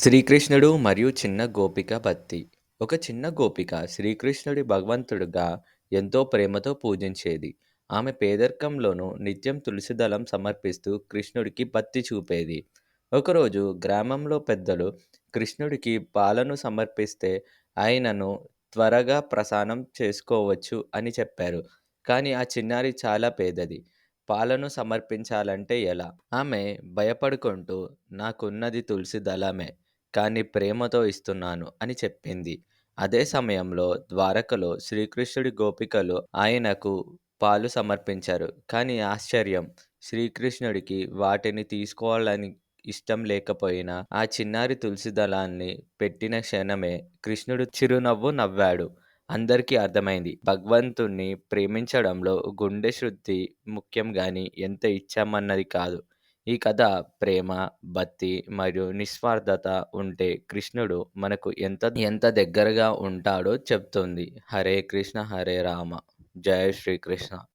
శ్రీకృష్ణుడు మరియు చిన్న గోపిక భక్తి. ఒక చిన్న గోపిక శ్రీకృష్ణుడి భగవంతుడిగా ఎంతో ప్రేమతో పూజించేది. ఆమె పేదరికంలోనూ నిత్యం తులసిదళం సమర్పిస్తూ కృష్ణుడికి భక్తి చూపేది. ఒకరోజు గ్రామంలో పెద్దలు కృష్ణుడికి పాలను సమర్పిస్తే ఆయనను త్వరగా ప్రసానం చేసుకోవచ్చు అని చెప్పారు. కానీ ఆ చిన్నారి చాలా పేదది. పాలను సమర్పించాలంటే ఎలా? ఆమె భయపడుకుంటూ నాకున్నది తులసి దళమే. కానీ ప్రేమతో ఇస్తున్నాను అని చెప్పింది. అదే సమయంలో ద్వారకలో శ్రీకృష్ణుడి గోపికలు ఆయనకు పాలు సమర్పించారు. కానీ ఆశ్చర్యం శ్రీకృష్ణుడికి వాటిని తీసుకోవాలని ఇష్టం లేకపోయినా ఆ చిన్నారి తులసి దళాన్ని పెట్టిన క్షణమే కృష్ణుడు చిరునవ్వు నవ్వాడు. అందరికీ అర్థమైంది. భగవంతుణ్ణి ప్రేమించడంలో గుండె శుద్ధి ముఖ్యం గాని ఎంత ఇచ్చామన్నది కాదు. ఈ కథ ప్రేమ భక్తి మరియు నిస్వార్థత ఉంటే కృష్ణుడు మనకు ఎంత ఎంత దగ్గరగా ఉంటాడో చెప్తుంది. హరే కృష్ణ హరే రామ. జయ శ్రీకృష్ణ.